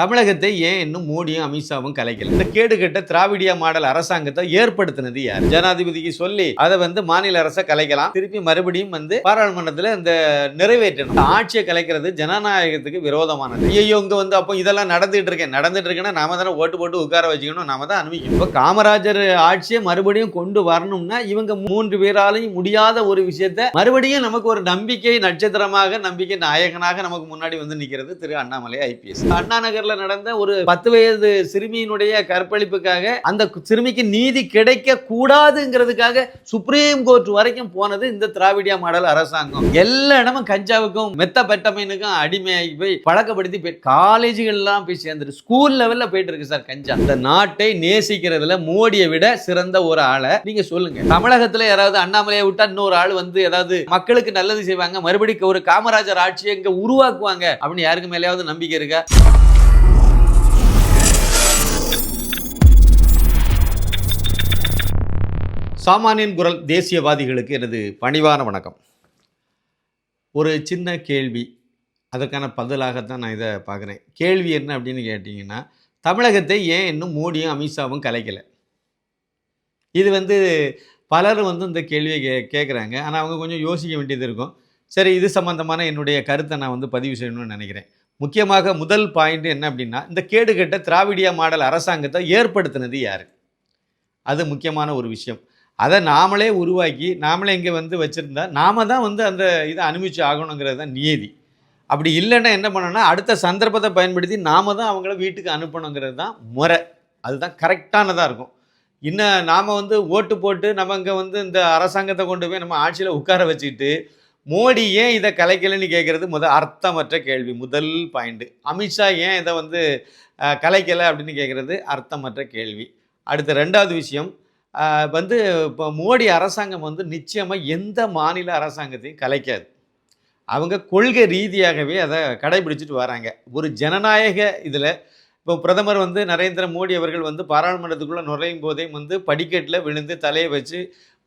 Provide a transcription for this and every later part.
தமிழகத்தை ஏன் இன்னும் மோடியும் அமித்ஷாவும் கலைக்கல? இந்த கேடு கட்ட திராவிடிய மாடல் அரசாங்கத்தை ஏற்படுத்தினது யார்? ஜனாதிபதிக்கு சொல்லி அதை வந்து மாநில அரசை கலைக்கலாம். திருப்பி மறுபடியும் வந்து பாராளுமன்றத்தில் இந்த நிறைவேற்றணும். ஆட்சியை கலைக்கிறது ஜனநாயகத்துக்கு விரோதமானது. ஐயோ இங்க வந்து அப்போ இதெல்லாம் நடந்துட்டு இருக்கேன். நடந்துட்டு இருக்கேன்னா நாம தானே ஓட்டு போட்டு உட்கார வச்சுக்கணும். நாம தான் அனுபவிக்கணும். இப்போ காமராஜர் ஆட்சியை மறுபடியும் கொண்டு வரணும்னா இவங்க மூன்று பேராலையும் முடியாத ஒரு விஷயத்த மறுபடியும் நமக்கு ஒரு நம்பிக்கை நட்சத்திரமாக நம்பிக்கை நாயகனாக நமக்கு முன்னாடி வந்து நிற்கிறது திரு அண்ணாமலை ஐபிஎஸ் அண்ணா நகர்ல நடந்த ஒரு பத்து வயது சிறுமியினுடைய கற்பழிப்புக்காக அந்த சிறுமிக்கு நீதி கிடைக்க கூடாதுங்கிறதுக்காக சுப்ரீம் கோர்ட் வரைக்கும் போனது இந்த திராவிடியா மாடல் அரசாங்கம். எல்லா இடமும் கஞ்சாவுக்கும் மெத்த பெட்டமைனுக்கும் அடிமையாகி போய் பழக்கப்படுத்தி போய் காலேஜுகள்லாம் போய் சேர்ந்துட்டு ஸ்கூல் லெவல்ல போயிட்டு இருக்கு சார் கஞ்சா. இந்த நாட்டை நேசிக்கிறதுல மோடியை விட சிறந்த ஒரு ஆளை நீங்க சொல்லுங்க. தமிழகத்துல யாராவது அண்ணாமலையை விட்டா இன்னொரு ஆள் வந்து ஏதாவது மக்களுக்கு நல்லது செய்வாங்க மறுபடியும் ஒரு காமராஜர் ஆட்சியை இங்க உருவாக்குவாங்க அப்படின்னு யாருக்கு மேலேயாவது நம்பிக்கை இருக்கா? சாமானியன் குரல் தேசியவாதிகளுக்கு எனது பணிவான வணக்கம். ஒரு சின்ன கேள்வி அதற்கான பதிலாகத்தான் நான் இதை பார்க்குறேன். கேள்வி என்ன அப்படின்னு கேட்டிங்கன்னா தமிழகத்தை ஏன் இன்னும் மோடியும் அமித்ஷாவும் கலைக்கலை? இது வந்து பலரும் வந்து இந்த கேள்வியை கே கேட்குறாங்க ஆனால் அவங்க கொஞ்சம் யோசிக்க வேண்டியது இருக்கும். சரி இது சம்மந்தமான என்னுடைய கருத்தை நான் வந்து பதிவு செய்யணும்னு நினைக்கிறேன். முக்கியமாக முதல் பாயிண்ட் என்ன அப்படின்னா இந்த கேடுகெட்ட திராவிடிய மாடல் அரசாங்கத்தை ஏற்படுத்தினது யார்? அது முக்கியமான ஒரு விஷயம். அதை நாமளே உருவாக்கி நாமளே இங்கே வந்து வச்சுருந்தா நாம தான் வந்து அந்த இதை அனுபவிச்சு ஆகணுங்கிறது தான் நியதி. அப்படி இல்லைன்னா என்ன பண்ணோன்னா அடுத்த சந்தர்ப்பத்தை பயன்படுத்தி நாம தான் அவங்கள வீட்டுக்கு அனுப்பணுங்கிறது தான் முறை. அதுதான் கரெக்டானதாக இருக்கும். இன்னும் நாம் வந்து ஓட்டு போட்டு நம்ம இங்கே வந்து இந்த அரசாங்கத்தை கொண்டு போய் நம்ம ஆட்சியில் உட்கார வச்சுக்கிட்டு மோடி ஏன் இதை கலைக்கலைன்னு கேட்குறது முத அர்த்தமற்ற கேள்வி முதல் பாயிண்ட்டு அமித்ஷா ஏன் இதை வந்து கலைக்கலை அப்படின்னு கேட்குறது அர்த்தமற்ற கேள்வி. அடுத்த ரெண்டாவது விஷயம் வந்து இப்போ மோடி அரசாங்கம் வந்து நிச்சயமாக எந்த மாநில அரசாங்கத்தையும் கலைக்காது. அவங்க கொள்கை ரீதியாகவே அதை கடைபிடிச்சிட்டு வராங்க. ஒரு ஜனநாயக இதில் இப்போ பிரதமர் வந்து நரேந்திர மோடி அவர்கள் வந்து பாராளுமன்றத்துக்குள்ளே நுழையும் போதே வந்து படிக்கட்டில் விழுந்து தலையை வச்சு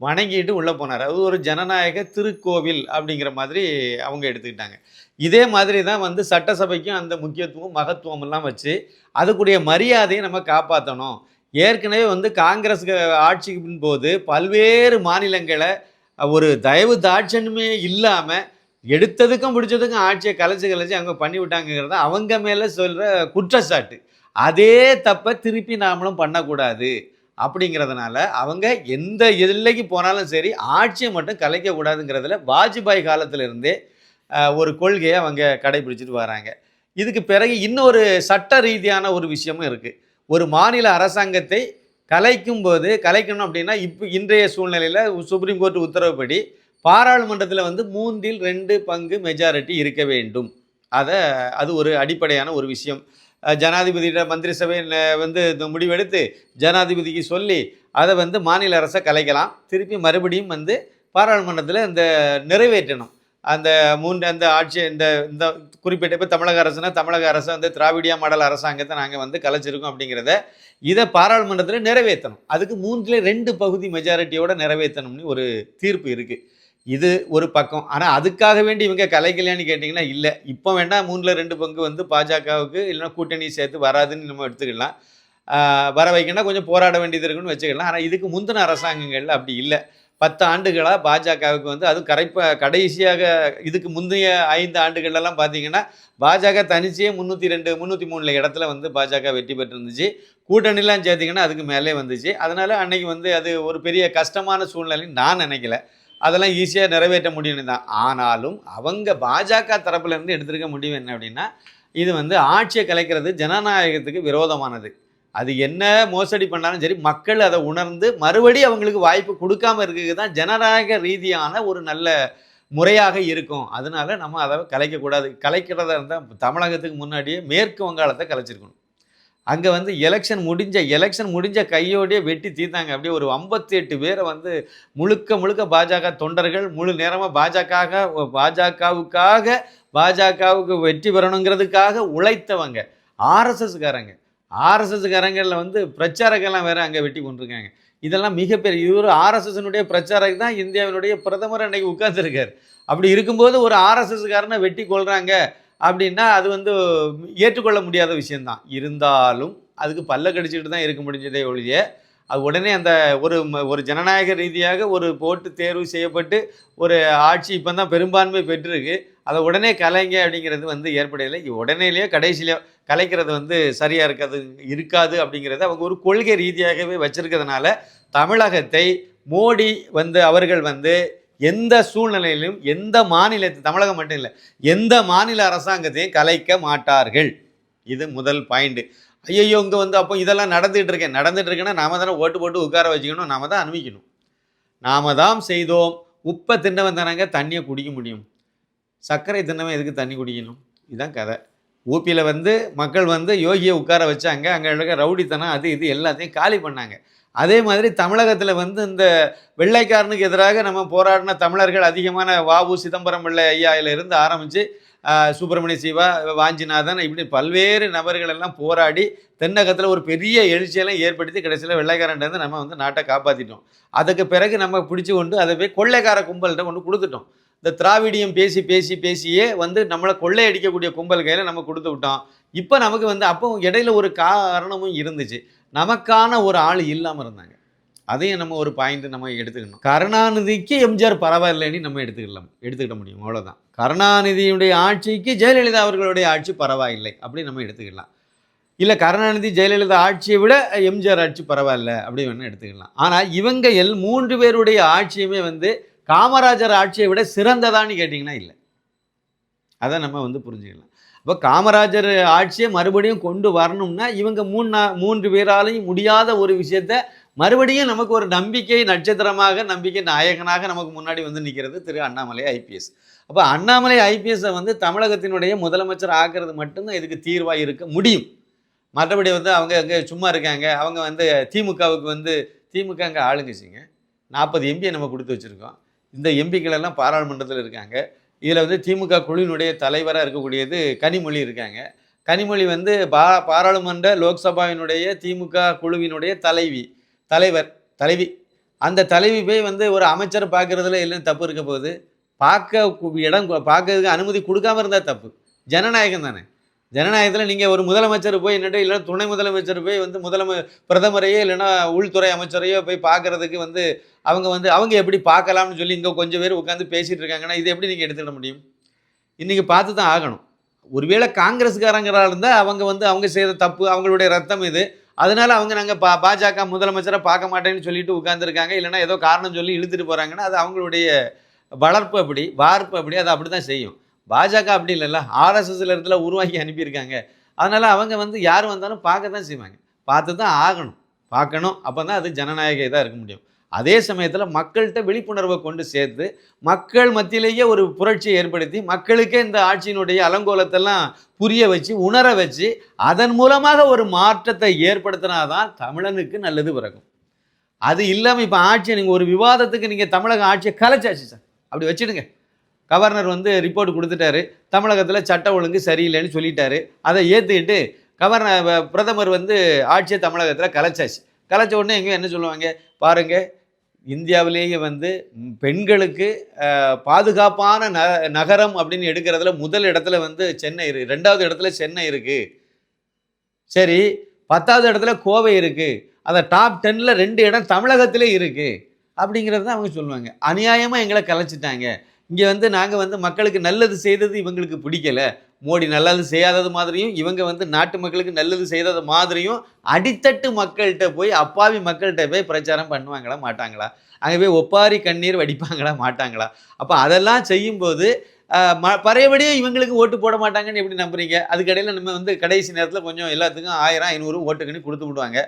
வணங்கிட்டு உள்ளே போனார். அது ஒரு ஜனநாயக திருக்கோவில் அப்படிங்கிற மாதிரி அவங்க எடுத்துக்கிட்டாங்க. இதே மாதிரி தான் வந்து சட்டசபைக்கும் அந்த முக்கியத்துவம் மகத்துவம் எல்லாம் வச்சு அதுக்குடைய மரியாதையை நம்ம காப்பாற்றணும் ஏற்கனவே வந்து காங்கிரஸ் ஆட்சிக்கு போது பல்வேறு மாநிலங்களை ஒரு தயவு தாட்சணுமே இல்லாமல் எடுத்ததுக்கும் பிடிச்சதுக்கும் ஆட்சியை கலைச்சு கலைச்சி அவங்க பண்ணி விட்டாங்கிறத அவங்க மேலே சொல்கிற குற்றச்சாட்டு. அதே தப்பை திருப்பி நாமளும் பண்ணக்கூடாது அப்படிங்கிறதுனால அவங்க எந்த எல்லைக்கு போனாலும் சரி ஆட்சியை மட்டும் கலைக்கக்கூடாதுங்கிறதுல வாஜ்பாய் காலத்திலிருந்தே ஒரு கொள்கையை அவங்க கடைபிடிச்சிட்டு வராங்க. இதுக்கு பிறகு இன்னொரு சட்ட ரீதியான ஒரு விஷயமும் இருக்குது ஒரு மாநில அரசாங்கத்தை கலைக்கும் போது கலைக்கணும் அப்படின்னா இப்போ இன்றைய சூழ்நிலையில் சுப்ரீம் கோர்ட் உத்தரவுப்படி பாராளுமன்றத்தில் வந்து மூன்றில் ரெண்டு பங்கு மெஜாரிட்டி இருக்க வேண்டும். அதை அது ஒரு அடிப்படையான ஒரு விஷயம். ஜனாதிபதியிட மந்திரி வந்து இந்த முடிவெடுத்து ஜனாதிபதிக்கு சொல்லி அதை வந்து மாநில அரசை கலைக்கலாம். திருப்பி மறுபடியும் வந்து பாராளுமன்றத்தில் இந்த நிறைவேற்றணும். அந்த மூன்று அந்த ஆட்சி இந்த இந்த குறிப்பிட்ட இப்போ தமிழக அரசுனா தமிழக அரசு வந்து திராவிடியா மாடல் அரசாங்கத்தை நாங்கள் வந்து கலைச்சிருக்கோம் அப்படிங்கிறத இதை பாராளுமன்றத்தில் நிறைவேற்றணும். அதுக்கு மூன்றில் ரெண்டு பகுதி மெஜாரிட்டியோட நிறைவேற்றணும்னு ஒரு தீர்ப்பு இருக்குது இது ஒரு பக்கம். ஆனால் அதுக்காக வேண்டி இவங்க கலைக்கலையான்னு கேட்டிங்கன்னா இல்லை. இப்போ வேணால் மூணில் ரெண்டு பங்கு வந்து பாஜகவுக்கு இல்லைன்னா கூட்டணி சேர்த்து வராதுன்னு நம்ம எடுத்துக்கலாம். வர வைக்கணும்னா கொஞ்சம் போராட வேண்டியது இருக்குன்னு வச்சுக்கலாம். ஆனால் இதுக்கு முந்தின அரசாங்கங்கள் அப்படி இல்லை. பத்து ஆண்டுகளாக பாஜகவுக்கு வந்து அதுவும் கரைப்ப கடைசியாக இதுக்கு முந்தைய ஐந்து ஆண்டுகள்லாம் பார்த்தீங்கன்னா பாஜக தனிச்சே முந்நூற்றி ரெண்டு முந்நூற்றி மூணில் இடத்துல வந்து பாஜக வெற்றி பெற்றிருந்துச்சு. கூட்டணிலாம் சேர்த்திங்கன்னா அதுக்கு மேலே வந்துச்சு. அதனால் அன்னைக்கு வந்து அது ஒரு பெரிய கஷ்டமான சூழ்நிலைன்னு நான் நினைக்கல. அதெல்லாம் ஈஸியாக நிறைவேற்ற முடியும்னு தான். ஆனாலும் அவங்க பாஜக தரப்புலேருந்து எடுத்திருக்க முடிவு என்ன அப்படின்னா இது வந்து ஆட்சியை கலைக்கிறது ஜனநாயகத்துக்கு விரோதமானது. அது என்ன மோசடி பண்ணாலும் சரி மக்கள் அதை உணர்ந்து மறுபடி அவங்களுக்கு வாய்ப்பு கொடுக்காம இருக்கிறது தான் ஜனநாயக ரீதியான ஒரு நல்ல முறையாக இருக்கும். அதனால நம்ம அதை கலைக்கக்கூடாது. கலைக்கிறதா இருந்தால் தமிழகத்துக்கு முன்னாடியே மேற்கு வங்காளத்தை கலைச்சிருக்கணும். அங்கே வந்து எலெக்ஷன் முடிஞ்ச எலெக்ஷன் முடிஞ்ச கையோடையே வெட்டி தீர்த்தாங்க. அப்படியே ஒரு ஐம்பத்தி எட்டு பேரை வந்து முழுக்க முழுக்க பாஜக தொண்டர்கள் முழு நேரமாக பாஜக பாஜகவுக்காக பாஜகவுக்கு வெற்றி பெறணுங்கிறதுக்காக உழைத்தவங்க. ஆர்எஸ்எஸ்காரங்க ஆர்எஸ்எஸ்காரங்களில் வந்து பிரச்சாரக்கெல்லாம் வேற அங்கே வெட்டி கொண்டிருக்காங்க. இதெல்லாம் மிகப்பெரிய இது ஒரு ஆர்எஸ்எஸ்னுடைய பிரச்சாரக் தான் இந்தியாவினுடைய பிரதமர் அன்னைக்கு உட்கார்ந்துருக்கார். அப்படி இருக்கும்போது ஒரு ஆர்எஸ்எஸ்காரனை வெட்டி கொள்கிறாங்க அப்படின்னா அது வந்து ஏற்றுக்கொள்ள முடியாத விஷயந்தான் இருந்தாலும் அதுக்கு பல்ல கடிச்சிட்டு தான் இருக்க முடிஞ்சதே ஒழிய அது உடனே அந்த ஒரு ம- ஒரு ஜனநாயக ரீதியாக ஒரு போட்டு தேர்வு செய்யப்பட்டு ஒரு ஆட்சி இப்போ தான் பெரும்பான்மை பெற்றிருக்கு. அதை உடனே கலைங்க அப்படிங்கிறது வந்து ஏற்படையில உடனேலேயே கடைசியிலேயே கலைக்கிறது வந்து சரியாக இருக்காது இருக்காது அப்படிங்கிறது அவங்க ஒரு கொள்கை ரீதியாகவே வச்சுருக்கிறதுனால தமிழகத்தை மோடி வந்து அவர்கள் வந்து எந்த சூழ்நிலையிலும் எந்த மாநிலத்தை தமிழகம் மட்டும் இல்லை எந்த மாநில அரசாங்கத்தையும் கலைக்க மாட்டார்கள். இது முதல் பாயிண்ட்டு ஐயோ இங்கே வந்து அப்போ இதெல்லாம் நடந்துகிட்டு இருக்கேன் நடந்துட்டு இருக்கேன்னா நாம தானே ஓட்டு போட்டு உட்கார வச்சுக்கணும் நாம தான் அனுபவிக்கணும். நாம தான் செய்தோம். உப்பை தின்னவன் தானங்க தண்ணியை குடிக்க முடியும். சர்க்கரை தின்னவன் எதுக்கு தண்ணி குடிக்கணும்? இதுதான் கதை. ஊபியில் வந்து மக்கள் வந்து யோகியை உட்கார வச்சாங்க. அங்கே இருக்க ரவுடித்தனம் அது இது எல்லாத்தையும் காலி பண்ணாங்க. அதே மாதிரி தமிழகத்தில் வந்து இந்த வெள்ளைக்காரனுக்கு எதிராக நம்ம போராடின தமிழர்கள் அதிகமான வாவு சிதம்பரம் பிள்ளை ஐயாயில இருந்து ஆரம்பித்து சுப்பிரமணிய சிவா வாஞ்சிநாதன் இப்படி பல்வேறு நபர்கள் எல்லாம் போராடி தென்னகத்தில் ஒரு பெரிய எழுச்சியெல்லாம் ஏற்படுத்தி கடைசியில் வெள்ளைக்காரன்ட்டு நம்ம வந்து நாட்டை காப்பாற்றிட்டோம் அதுக்கு பிறகு நம்ம பிடிச்சி கொண்டு அதை போய் கொள்ளைக்கார கும்பல்கிட்ட கொண்டு கொடுத்துட்டோம். இந்த திராவிடியம் பேசி பேசி பேசியே வந்து நம்மளை கொள்ளையடிக்கக்கூடிய கும்பல் கையில் நம்ம கொடுத்து விட்டோம். இப்போ நமக்கு வந்து அப்போ இடையில ஒரு காரணமும் இருந்துச்சு. நமக்கான ஒரு ஆள் இல்லாமல் இருந்தாங்க. அதையும் நம்ம ஒரு பாயிண்ட் நம்ம எடுத்துக்கணும். கருணாநிதிக்கு எம்ஜிஆர் பரவாயில்லைன்னு நம்ம எடுத்துக்கலாம். எடுத்துக்கிட முடியும். அவ்வளோதான் கருணாநிதியுடைய ஆட்சிக்கு ஜெயலலிதா அவர்களுடைய ஆட்சி பரவாயில்லை அப்படின்னு நம்ம எடுத்துக்கலாம். இல்லை கருணாநிதி ஜெயலலிதா ஆட்சியை விட எம்ஜிஆர் ஆட்சி பரவாயில்ல அப்படி வேணால் எடுத்துக்கலாம். ஆனால் இவங்க எல் மூன்று பேருடைய ஆட்சியுமே வந்து காமராஜர் ஆட்சியை விட சிறந்ததான்னு கேட்டிங்கன்னா இல்லை. அதை நம்ம வந்து புரிஞ்சுக்கலாம். அப்போ காமராஜர் ஆட்சியை மறுபடியும் கொண்டு வரணும்னா இவங்க மூணு நா- மூன்று பேராலையும் முடியாத ஒரு விஷயத்த மறுபடியும் நமக்கு ஒரு நம்பிக்கை நட்சத்திரமாக நம்பிக்கை நாயகனாக நமக்கு முன்னாடி வந்து நிற்கிறது திரு அண்ணாமலை ஐபிஎஸ் அப்போ அண்ணாமலை ஐபிஎஸ்ஸை வந்து தமிழகத்தினுடைய முதலமைச்சர் ஆக்குறது மட்டும்தான் இதுக்கு தீர்வாக இருக்க முடியும். மற்றபடி வந்து அவங்க அங்கே சும்மா இருக்காங்க. அவங்க வந்து திமுகவுக்கு வந்து திமுக அங்கே ஆளுங்கச்சிங்க நாற்பது எம்பியை நம்ம கொடுத்து வச்சுருக்கோம். இந்த எம்பிக்கள் எல்லாம் பாராளுமன்றத்தில் இருக்காங்க. இதில் வந்து திமுக குழுவினுடைய தலைவராக இருக்கக்கூடியது கனிமொழி இருக்காங்க. கனிமொழி வந்து பா பாராளுமன்ற லோக்சபாவினுடைய திமுக குழுவினுடைய தலைவி தலைவர் தலைவி. அந்த தலைவி போய் வந்து ஒரு அமைச்சர் பார்க்குறதுல எல்லாம் தப்பு இருக்க போகுது? பார்க்க இடம் பார்க்கறதுக்கு அனுமதி கொடுக்காம இருந்தால் தப்பு. ஜனநாயகம் தானே. ஜனநாயகத்தில் நீங்கள் ஒரு முதலமைச்சர் போய் என்னட்டு இல்லைன்னா துணை முதலமைச்சர் போய் வந்து முதலம பிரதமரையோ இல்லைன்னா உள்துறை அமைச்சரையோ போய் பார்க்கறதுக்கு வந்து அவங்க வந்து அவங்க எப்படி பார்க்கலாம்னு சொல்லி இங்கே கொஞ்சம் பேர் உட்காந்து பேசிகிட்டு இருக்காங்கன்னா இது எப்படி நீங்கள் எடுத்துக்கிட முடியும்? இன்றைக்கி பார்த்து தான் ஆகணும். ஒருவேளை காங்கிரஸ்காரங்கிறா இருந்தால் அவங்க வந்து அவங்க செய்த தப்பு அவங்களுடைய ரத்தம் இது. அதனால் அவங்க நாங்கள் பா பாஜக முதலமைச்சரை பார்க்க மாட்டேன்னு சொல்லிட்டு உட்காந்துருக்காங்க இல்லைனா ஏதோ காரணம் சொல்லி இழுத்துட்டு போகிறாங்கன்னா அது அவங்களுடைய வளர்ப்பு அப்படி வார்ப்பு அப்படி அது அப்படி தான் செய்யும். பாஜக அப்படி இல்லைல்ல ஆர்எஸ்எஸ்ல இடத்துல உருவாக்கி அனுப்பியிருக்காங்க. அதனால் அவங்க வந்து யார் வந்தாலும் பார்க்க தான் செய்வாங்க. பார்த்து தான் ஆகணும். பார்க்கணும். அப்போ தான் அது ஜனநாயக இதாக இருக்க முடியும். அதே சமயத்தில் மக்கள்கிட்ட விழிப்புணர்வை கொண்டு சேர்த்து மக்கள் மத்தியிலேயே ஒரு புரட்சியை ஏற்படுத்தி மக்களுக்கே இந்த ஆட்சியினுடைய அலங்கோலத்தெல்லாம் புரிய வச்சு உணர வச்சு அதன் மூலமாக ஒரு மாற்றத்தை ஏற்படுத்தினாதான் தமிழனுக்கு நல்லது பிறக்கும் அது இல்லாமல் இப்போ ஆட்சியை நீங்கள் ஒரு விவாதத்துக்கு நீங்கள் தமிழக ஆட்சியை கலைச்சாச்சு சார். அப்படி வச்சிடுங்க. கவர்னர் வந்து ரிப்போர்ட் கொடுத்துட்டாரு. தமிழகத்தில் சட்டம் ஒழுங்கு சரியில்லைன்னு சொல்லிட்டாரு. அதை ஏற்றுக்கிட்டு கவர்னர் பிரதமர் வந்து ஆட்சியை தமிழகத்தில் கலைச்சாச்சு. கலைச்ச உடனே எங்கேயும் என்ன சொல்லுவாங்க? பாருங்கள் இந்தியாவிலேயே வந்து பெண்களுக்கு பாதுகாப்பான ந நகரம் அப்படின்னு எடுக்கிறதுல முதல் இடத்துல வந்து சென்னை இருக்கு. ரெண்டாவது இடத்துல சென்னை இருக்கு. சரி பத்தாவது இடத்துல கோவை இருக்கு. அந்த டாப் டென்ல ரெண்டு இடம் தமிழகத்திலே இருக்கு. அப்படிங்கிறது தான் அவங்க சொல்லுவாங்க. அநியாயமாக எங்களை கலைச்சிட்டாங்க. இங்கே வந்து நாங்கள் வந்து மக்களுக்கு நல்லது செய்தது இவங்களுக்கு பிடிக்கல. மோடி நல்லது செய்யாதது மாதிரியும் இவங்க வந்து நாட்டு மக்களுக்கு நல்லது செய்தது மாதிரியும் அடித்தட்டு மக்கள்கிட்ட போய் அப்பாவி மக்கள்கிட்ட போய் பிரச்சாரம் பண்ணுவாங்களா மாட்டாங்களா? அங்கே போய் ஒப்பாரி கண்ணீர் வடிப்பாங்களா மாட்டாங்களா? அப்போ அதெல்லாம் செய்யும்போது ம பழையபடியும் இவங்களுக்கு ஓட்டு போட மாட்டாங்கன்னு எப்படி நம்புறீங்க? அதுக்கடையில் நம்ம வந்து கடைசி நேரத்தில் கொஞ்சம் எல்லாத்துக்கும் ஆயிரம் ஐநூறு ஓட்டுக்குன்னு கொடுத்து விடுவாங்க.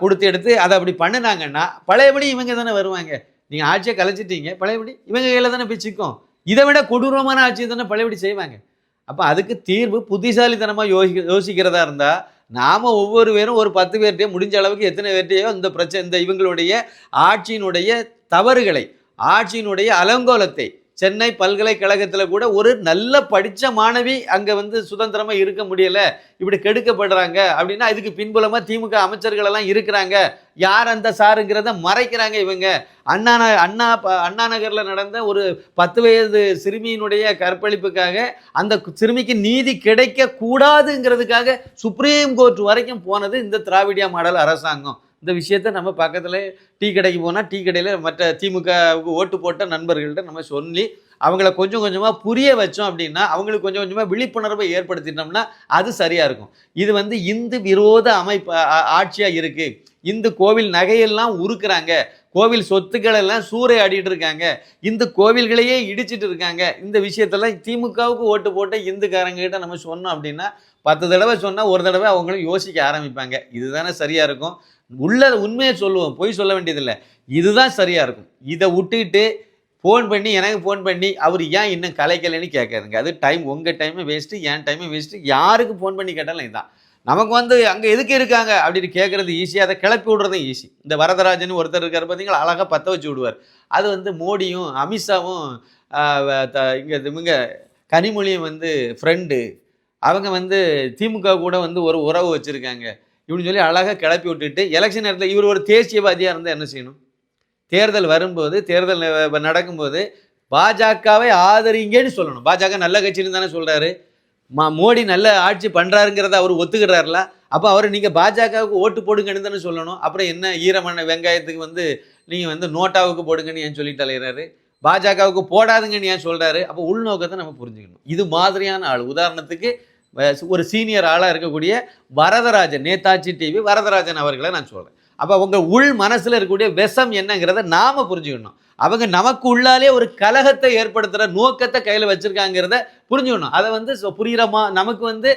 கொடுத்து எடுத்து அதை அப்படி பண்ணினாங்கன்னா பழையபடி இவங்க தானே வருவாங்க. நீங்கள் ஆட்சியை கலைச்சிட்டீங்க பழையபடி இவங்க கையில் தானே போய் சிக்கும். இதை விட கொடூரமான ஆட்சியை தானே பழையபடி செய்வாங்க. அப்போ அதுக்கு தீர்வு புத்திசாலித்தனமாக யோசி யோசிக்கிறதா இருந்தால் நாம் ஒவ்வொரு பேரும் ஒரு பத்து பேர்கிட்டயே முடிஞ்ச அளவுக்கு எத்தனை பேர்கிட்டயோ இந்த பிரச்சனை இந்த இவங்களுடைய ஆட்சியினுடைய தவறுகளை ஆட்சியினுடைய அலங்கோலத்தை சென்னை பல்கலைக்கழகத்தில் கூட ஒரு நல்ல படித்த மாணவி அங்கே வந்து சுதந்திரமாக இருக்க முடியலை. இப்படி கெடுக்கப்படுறாங்க அப்படின்னா இதுக்கு பின்புலமாக திமுக அமைச்சர்கள் எல்லாம் இருக்கிறாங்க. யார் அந்த சாருங்கிறத மறைக்கிறாங்க இவங்க. அண்ணா ந- அண்ணா ப- அண்ணா நகரில் நடந்த ஒரு பத்து வயது சிறுமியினுடைய கற்பழிப்புக்காக அந்த சிறுமிக்கு நீதி கிடைக்க கூடாதுங்கிறதுக்காக சுப்ரீம் கோர்ட் வரைக்கும் போனது இந்த திராவிடியா மாடல் அரசாங்கம். இந்த விஷயத்த நம்ம பக்கத்தில் டீ கடைக்கு போனால் டீ கடையில் மற்ற திமுகவுக்கு ஓட்டு போட்ட நண்பர்கள்ட்ட நம்ம சொல்லி அவங்கள கொஞ்சம் கொஞ்சமாக புரிய வச்சோம் அப்படின்னா அவங்களுக்கு கொஞ்சம் கொஞ்சமாக விழிப்புணர்வை ஏற்படுத்திட்டோம்னா அது சரியாக இருக்கும். இது வந்து இந்து விரோத அமைப்பு ஆட்சியாக இருக்குது இந்து கோவில் நகையெல்லாம் உருக்குறாங்க. கோவில் சொத்துக்கள் எல்லாம் சூறையாடிட்டு இருக்காங்க. இந்த கோவில்களையே இடிச்சிட்டு இருக்காங்க. இந்த விஷயத்தெல்லாம் திமுகவுக்கு ஓட்டு போட்ட இந்துக்காரங்க கிட்ட நம்ம சொன்னோம் அப்படின்னா பத்து தடவை சொன்னால் ஒரு தடவை அவங்களும் யோசிக்க ஆரம்பிப்பாங்க. இதுதானே சரியாக இருக்கும்? உள்ள உண்மையை சொல்லுவோம். பொய் சொல்ல வேண்டியதில்லை. இதுதான் சரியாக இருக்கும். இதை விட்டுட்டு ஃபோன் பண்ணி எனக்கு ஃபோன் பண்ணி அவர் ஏன் இன்னும் கலைக்கலைன்னு கேட்காதுங்க. அது டைம் உங்கள் டைமை வேஸ்ட்டு என் டைமை வேஸ்ட்டு யாருக்கு ஃபோன் பண்ணி கேட்டாலும் இதுதான். நமக்கு வந்து அங்கே எதுக்கு இருக்காங்க அப்படின்னு கேட்குறது ஈஸி அதை கிளப்பி விடுறதும் ஈஸி இந்த வரதராஜன் ஒருத்தர் இருக்கார் பார்த்தீங்களா அழகாக பற்ற வச்சு விடுவார். அது வந்து மோடியும் அமித்ஷாவும் இங்கே இவங்க கனிமொழியும் வந்து ஃப்ரெண்டு அவங்க வந்து திமுக கூட வந்து ஒரு உறவு வச்சுருக்காங்க. இப்படின்னு சொல்லி அழகாக கிளப்பி விட்டுட்டு எலெக்ஷன் நேரத்தில் இவர் ஒரு தேசியவாதியாக இருந்தால் என்ன செய்யணும்? தேர்தல் வரும்போது தேர்தல் நடக்கும்போது பாஜகவை ஆதரிங்கன்னு சொல்லணும். பாஜக நல்ல கட்சின்னு தானே சொல்கிறாரு மா மோடி நல்ல ஆட்சி பண்ணுறாருங்கிறத அவர் ஒத்துக்கிறாருல அப்போ அவர் நீங்கள் பாஜகவுக்கு ஓட்டு போடுங்கன்னு தானே சொல்லணும். அப்புறம் என்ன ஈரமான வெங்காயத்துக்கு வந்து நீங்கள் வந்து நோட்டாவுக்கு போடுங்கன்னு ஏன் சொல்லி தலைகிறாரு பாஜகவுக்கு போடாதுங்கன்னு ஏன் சொல்கிறாரு அப்போ உள்நோக்கத்தை நம்ம புரிஞ்சுக்கணும். இது மாதிரியான ஆள். உதாரணத்துக்கு ஒரு சீனியர் ஆளாக இருக்கக்கூடிய வரதராஜன் நேதாஜி டிவி வரதராஜன் அவர்களை நான் சொல்கிறேன் அப்போ அவங்க உள் மனசில் இருக்கக்கூடிய விஷம் என்னங்கிறத நாம் புரிஞ்சுக்கணும். அவங்க நமக்கு உள்ளாலே ஒரு கலகத்தை ஏற்படுத்துகிற நோக்கத்தை கையில் வச்சுருக்காங்கிறத புரிஞ்சுக்கணும். அதை வந்து புரிகிற மா நமக்கு வந்து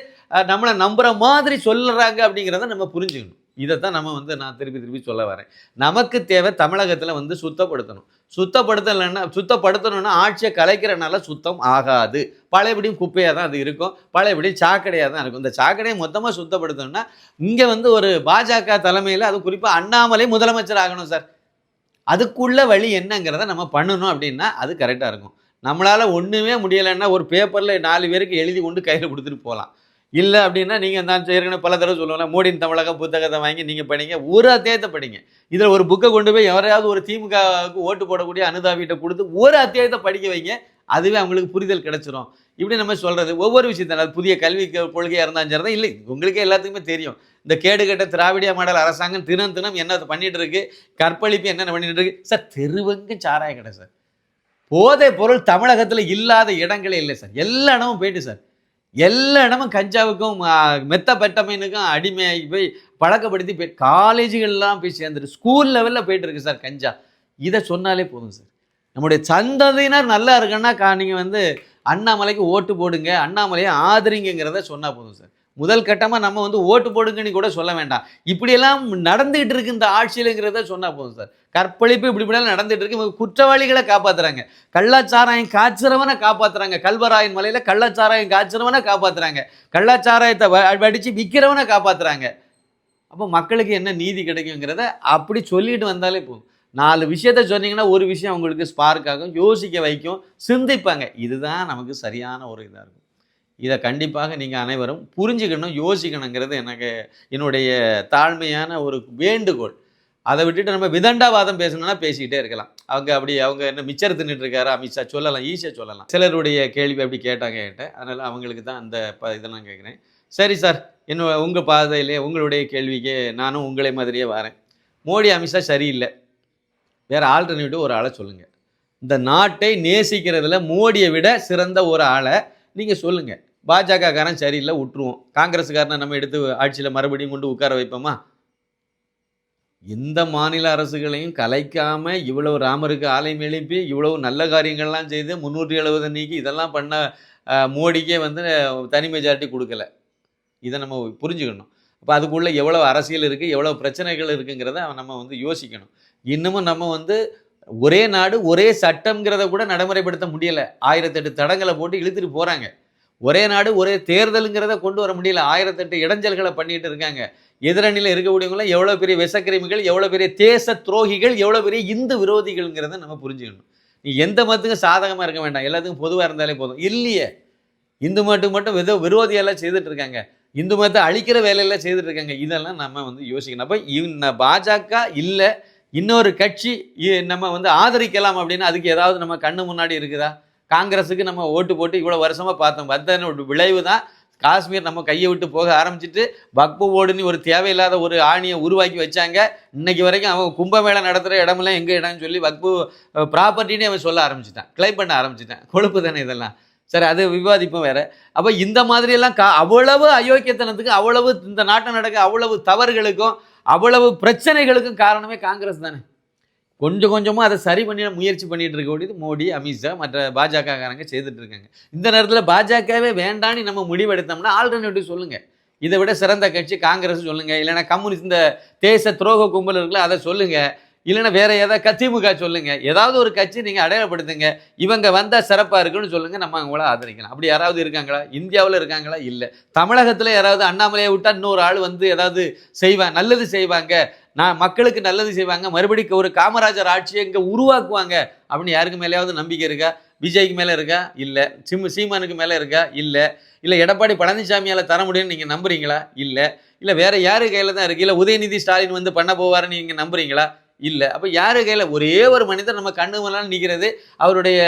நம்மளை நம்புகிற மாதிரி சொல்லுறாங்க அப்படிங்கிறத நம்ம புரிஞ்சுக்கணும். இதை தான் நம்ம வந்து நான் திருப்பி திருப்பி சொல்ல வரேன். நமக்கு தேவை தமிழகத்தில் வந்து சுத்தப்படுத்தணும். சுத்தப்படுத்தலைன்னா சுத்தப்படுத்தணும்னா ஆட்சியை கலைக்கிறனால சுத்தம் ஆகாது. பழையபடியும் குப்பையாக தான் அது இருக்கும். பழையபடியும் சாக்கடையாக தான் இருக்கும். இந்த சாக்கடையை மொத்தமாக சுத்தப்படுத்தணும்னா இங்கே வந்து ஒரு பாஜக தலைமையில் அது குறிப்பாக அண்ணாமலை முதலமைச்சர் ஆகணும் சார். அதுக்குள்ள வழி என்னங்கிறத நம்ம பண்ணணும் அப்படின்னா அது கரெக்டாக இருக்கும். நம்மளால் ஒன்றுமே முடியலைன்னா ஒரு பேப்பரில் நாலு பேருக்கு எழுதி கொண்டு கையில் கொடுத்துட்டு போகலாம். இல்லை அப்படின்னா நீங்கள் நான் ஏற்கனவே பல தடவை சொல்லுவேன் மோடியின் தமிழகம் புத்தகத்தை வாங்கி நீங்கள் படிங்க ஒரு அத்தியாயத்தை படிங்க. இதில் ஒரு புக்கை கொண்டு போய் எவரையாவது ஒரு திமுகவுக்கு ஓட்டு போடக்கூடிய அனுதாபிகிட்ட கொடுத்து ஒரு அத்தியாயத்தை படிக்க வைங்க அதுவே அவங்களுக்கு புரிதல் கிடச்சிரும். இப்படி நம்ம சொல்கிறது ஒவ்வொரு விஷயத்தில் அது புதிய கல்வி கொள்கையாக இருந்தாலும் சரி தான் இல்லை உங்களுக்கே எல்லாத்துக்குமே தெரியும். இந்த கேடுகட்ட திராவிடிய மாடல் அரசாங்கம் தினம் தினம் என்ன பண்ணிட்டு இருக்கு கற்பழிப்பு என்னென்ன பண்ணிட்டு இருக்கு சார் தெருவங்கு சாராய கடை சார். போதை பொருள் தமிழகத்தில் இல்லாத இடங்களே இல்லை சார். எல்லா இடமும் போயிட்டு சார். எல்லா இடமும் கஞ்சாவுக்கும் ஆ, மெத்த பெட்டமைனுக்கும் அடிமையாகி போய் பழக்கப்படுத்தி போய் காலேஜுகள்லாம் போய் சேர்ந்துட்டு ஸ்கூல் லெவலில் போயிட்டு இருக்கு சார் கஞ்சா. இதை சொன்னாலே போதும் சார். நம்முடைய சந்ததியினர் நல்லா இருக்குன்னா நீங்கள் வந்து அண்ணாமலைக்கு ஓட்டு போடுங்க அண்ணாமலையை ஆதரிங்கிறத சொன்னால் போதும் சார். முதல் கட்டமாக நம்ம வந்து ஓட்டு போடுங்கன்னு கூட சொல்ல வேண்டாம். இப்படியெல்லாம் நடந்துகிட்டு இருக்கு இந்த ஆட்சியிலங்கிறத சொன்னால் போதும் சார். கற்பழிப்பு இப்படி இப்படிலாம் நடந்துகிட்டு இருக்கு. இவங்க குற்றவாளிகளை காப்பாத்துறாங்க. கள்ளாச்சாராயம் காய்ச்சறவனை காப்பாத்துறாங்க. கல்வராயன் மலையில் கள்ளாச்சாராயம் காய்ச்சறவனை காப்பாத்துறாங்க. கள்ளாச்சாராயத்தை அடித்து விற்கிறவனை காப்பாத்துறாங்க. அப்போ மக்களுக்கு என்ன நீதி கிடைக்குங்கிறத அப்படி சொல்லிட்டு வந்தாலே போதும். நாலு விஷயத்த சொன்னீங்கன்னா ஒரு விஷயம் அவங்களுக்கு ஸ்பார்க் ஆகும் யோசிக்க வைக்கும் சிந்திப்பாங்க. இதுதான் நமக்கு சரியான ஒரு இதாக இருக்கும். இதை கண்டிப்பாக நீங்கள் அனைவரும் புரிஞ்சுக்கணும் யோசிக்கணுங்கிறது எனக்கு என்னுடைய தாழ்மையான ஒரு வேண்டுகோள். அதை விட்டுட்டு நம்ம விதண்டாவாதம் பேசணும்னா பேசிக்கிட்டே இருக்கலாம். அவங்க அப்படி அவங்க என்ன மிச்சர் தின்னுட்டு இருக்காரு அமித்ஷா சொல்லலாம் ஈஸியாக சொல்லலாம். சிலருடைய கேள்வி அப்படி கேட்டாங்க என்கிட்ட. அதனால் அவங்களுக்கு தான் அந்த ப இதை நான் கேட்குறேன். சரி சார் என்ன உங்கள் பாதையிலே உங்களுடைய கேள்விக்கு நானும் உங்களை மாதிரியே வரேன். மோடி அமித்ஷா சரியில்லை. வேறு ஆல்டர்னேட்டிவ் ஒரு ஆளை சொல்லுங்கள் இந்த நாட்டை நேசிக்கிறதுல மோடியை விட சிறந்த ஒரு ஆளை நீங்கள் சொல்லுங்கள் பாஜகக்காரன் சரியில்லை விட்டுருவோம் காங்கிரஸ்காரனை நம்ம எடுத்து ஆட்சியில் மறுபடியும் கொண்டு உட்கார வைப்போமா? எந்த மாநில அரசுகளையும் கலைக்காமல் இவ்வளவு ராமருக்கு ஆலயம் எழுப்பி இவ்வளவு நல்ல காரியங்கள்லாம் செய்து முந்நூற்றி எழுபது நீக்கி இதெல்லாம் பண்ண மோடிக்கே வந்து தனி மெஜாரிட்டி கொடுக்கல. இதை நம்ம புரிஞ்சுக்கணும். அப்போ அதுக்குள்ளே எவ்வளோ அரசியல் இருக்குது எவ்வளோ பிரச்சனைகள் இருக்குங்கிறத நம்ம வந்து யோசிக்கணும். இன்னமும் நம்ம வந்து ஒரே நாடு ஒரே சட்டம்ங்கிறத கூட நடைமுறைப்படுத்த முடியலை. ஆயிரத்தெட்டு தடங்களை போட்டு இழுத்துட்டு போகிறாங்க ஒரே நாடு ஒரே தேர்தலுங்கிறத கொண்டு வர முடியல. ஆயிரத்தெட்டு இடைஞ்சல்களை பண்ணிட்டு இருக்காங்க. எதிரணியில் இருக்கக்கூடியவங்களாம் எவ்வளோ பெரிய விஷக்கிருமிகள் எவ்வளோ பெரிய தேச துரோகிகள் எவ்வளோ பெரிய இந்து விரோதிகள்ங்கிறத நம்ம புரிஞ்சுக்கணும். நீ எந்த மதத்துக்கும் சாதகமாக இருக்க வேண்டாம். எல்லாத்துக்கும் பொதுவாக இருந்தாலே போதும். இல்லையே. இந்து மட்டும் மட்டும் வித விரோதியெல்லாம் செய்துட்டு இருக்காங்க. இந்து மதத்தை அழிக்கிற வேலையெல்லாம் செய்துட்டு இருக்காங்க. இதெல்லாம் நம்ம வந்து யோசிக்கணும். அப்போ இந்த பாஜக இல்லை இன்னொரு கட்சி இ- நம்ம வந்து ஆதரிக்கலாம் அப்படின்னா அதுக்கு ஏதாவது நம்ம கண்ணு முன்னாடி இருக்குதா? காங்கிரஸுக்கு நம்ம ஓட்டு போட்டு இவ்வளோ வருஷமாக பார்த்தோம். வந்ததனோட விளைவு தான் காஷ்மீர் நம்ம கையை விட்டு போக ஆரம்பிச்சிட்டு பக்பு ஓடுன்னு ஒரு தேவையில்லாத ஒரு ஆணியை உருவாக்கி வச்சாங்க. இன்னைக்கு வரைக்கும் அவன் கும்பமேளா நடத்துகிற இடமெல்லாம் எங்கே இடம்னு சொல்லி வக்பு ப்ராப்பர்ட்டின்னு அவன் சொல்ல ஆரம்பிச்சிட்டான். கிளைம் பண்ண ஆரம்பிச்சிட்டான். கொழுப்பு தானே இதெல்லாம். சரி அது விவாதிப்போம் வேற. அப்போ இந்த மாதிரியெல்லாம் கா அவ்வளவு அயோக்கியத்தனத்துக்கு அவ்வளவு இந்த நாட்டை நடக்க அவ்வளவு தவறுகளுக்கும் அவ்வளவு பிரச்சனைகளுக்கும் காரணமே காங்கிரஸ் தானே. கொஞ்சம் கொஞ்சமாக அதை சரி பண்ணி முயற்சி பண்ணிட்டு இருக்க வேண்டியது மோடி அமித்ஷா மற்ற பாஜகக்காரங்க செய்துட்டு இருக்காங்க. இந்த நேரத்தில் பாஜகவே வேண்டான்னு நம்ம முடிவெடுத்தோம்னா ஆல்டர்னேட்டிவ் சொல்லுங்கள் இதை விட சிறந்த கட்சி காங்கிரஸ் சொல்லுங்கள் இல்லைன்னா கம்யூனிஸ்ட் இந்த தேச துரோக கும்பல் இருக்குல்ல அதை சொல்லுங்கள் இல்லைன்னா வேற ஏதாவது திமுக சொல்லுங்க. ஏதாவது ஒரு கட்சி நீங்கள் அடையாளப்படுத்துங்க. இவங்க வந்தால் சிறப்பாக இருக்குன்னு சொல்லுங்க. நம்ம அவங்கள ஆதரிக்கலாம். அப்படி யாராவது இருக்காங்களா? இந்தியாவில் இருக்காங்களா? இல்லை. தமிழகத்தில் யாராவது அண்ணாமலையை விட்டால் இன்னொரு ஆள் வந்து ஏதாவது செய்வாங்க நல்லது செய்வாங்க. நான் மக்களுக்கு நல்லது செய்வாங்க மறுபடியும் ஒரு காமராஜர் ஆட்சியை இங்கே உருவாக்குவாங்க அப்படின்னு யாருக்கு மேலேயாவது நம்பிக்கை இருக்கா? விஜய்க்கு மேலே இருக்கா? இல்லை. சிம் சீமானுக்கு மேலே இருக்கா? இல்லை. இல்லை எடப்பாடி பழனிசாமியால் தர முடியும்னு நீங்கள் நம்புறீங்களா? இல்லை. இல்லை வேற யாரு கையில் தான் இருக்கு? இல்லை உதயநிதி ஸ்டாலின் வந்து பண்ண போவாருன்னு நீங்கள் நம்புறீங்களா? இல்லை. அப்போ யார் கையில்? ஒரே ஒரு மனிதர் நம்ம கண்ணு மேலாம் நிற்கிறது அவருடைய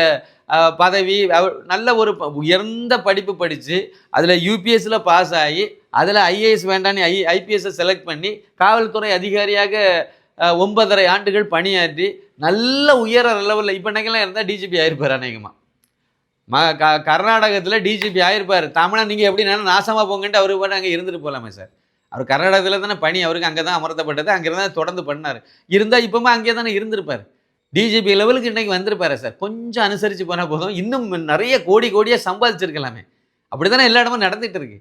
பதவி அவர் நல்ல ஒரு உயர்ந்த படிப்பு படித்து அதில் யூபிஎஸ்சில் பாஸ் ஆகி அதில் ஐஏஎஸ் வேண்டான்னு ஐ ஐபிஎஸ்ஸை செலக்ட் பண்ணி காவல்துறை அதிகாரியாக ஒன்பதரை ஆண்டுகள் பணியாற்றி நல்ல உயர லெவலில் இப்போ இன்னைக்கெல்லாம் இருந்தால் டிஜிபி ஆயிருப்பார் அநேகமாக ம க கர்நாடகத்தில் டிஜிபி ஆயிருப்பார். தமிழன் நீங்கள் எப்படி நாசமாக போங்கன்ட்டு அவரு பாட்டு அங்கே இருந்துட்டு போகலாமே சார். அவர் கர்நாடகத்தில் தானே பணி அவருக்கு அங்கே தான் அமர்த்தப்பட்டது அங்கே தான் தொடர்ந்து பண்ணார். இருந்தால் இப்போமா அங்கே தானே இருந்திருப்பார். டிஜிபி லெவலுக்கு இன்னைக்கு வந்திருப்பாரு சார். கொஞ்சம் அனுசரித்து போனால் போதும். இன்னும் நிறைய கோடி கோடியாக சம்பாதிச்சிருக்கலாமே. அப்படி தானே எல்லா இடமும் நடந்துகிட்டு இருக்கு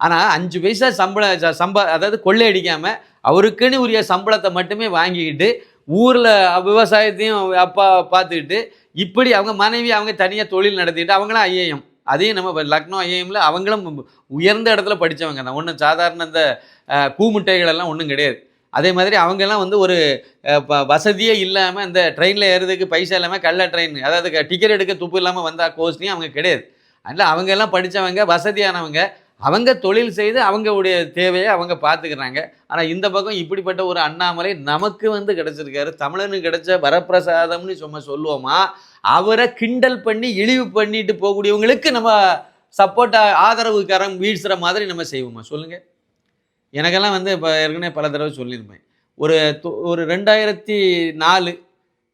ஆனால் அஞ்சு பைசா சம்பள சம்பா அதாவது கொள்ளை அடிக்காமல் அவருக்குன்னு உரிய சம்பளத்தை மட்டுமே வாங்கிக்கிட்டு ஊரில் விவசாயத்தையும் அப்பா பார்த்துக்கிட்டு இப்படி அவங்க மனைவி அவங்க தனியாக தொழில் நடத்திட்டு அவங்களாம் ஐஏஎம் அதையும் நம்ம லக்னோ ஐஏஎம்ல அவங்களும் உயர்ந்த இடத்துல படித்தவங்க தான். ஒன்றும் சாதாரண இந்த அஹ், கூமுட்டைகள் எல்லாம் ஒன்றும் கிடையாது. அதே மாதிரி அவங்கெல்லாம் வந்து ஒரு ப- வசதியே இல்லாமல் இந்த ட்ரெயினில் ஏறுறதுக்கு பைசா இல்லாமல் கள்ள ட்ரெயின் அதாவது டிக்கெட் எடுக்க துப்பு இல்லாமல் வந்தால் கோஸ்ட்லையும் அவங்க கிடையாது. அதனால் அவங்க எல்லாம் படித்தவங்க வசதியானவங்க அவங்க தொழில் செய்து அவங்களுடைய தேவையை அவங்க பார்த்துக்கிறாங்க. ஆனால் இந்த பக்கம் இப்படிப்பட்ட ஒரு அண்ணாமலை நமக்கு வந்து கிடச்சிருக்காரு. தமிழனுக்கு கிடைச்ச வரப்பிரசாதம்னு சும்மா சொல்லுவோமா அவரை கிண்டல் பண்ணி இழிவு பண்ணிட்டு போகக்கூடியவங்களுக்கு நம்ம சப்போர்ட்டாக ஆதரவுக்காரங்க கரம் வீழ்த்துற மாதிரி நம்ம செய்வோமா? சொல்லுங்கள் எனக்கெல்லாம் வந்து இப்போ ஏற்கனவே பல தடவை சொல்லியிருப்பேன். ஒரு ஒரு ரெண்டாயிரத்தி நாலு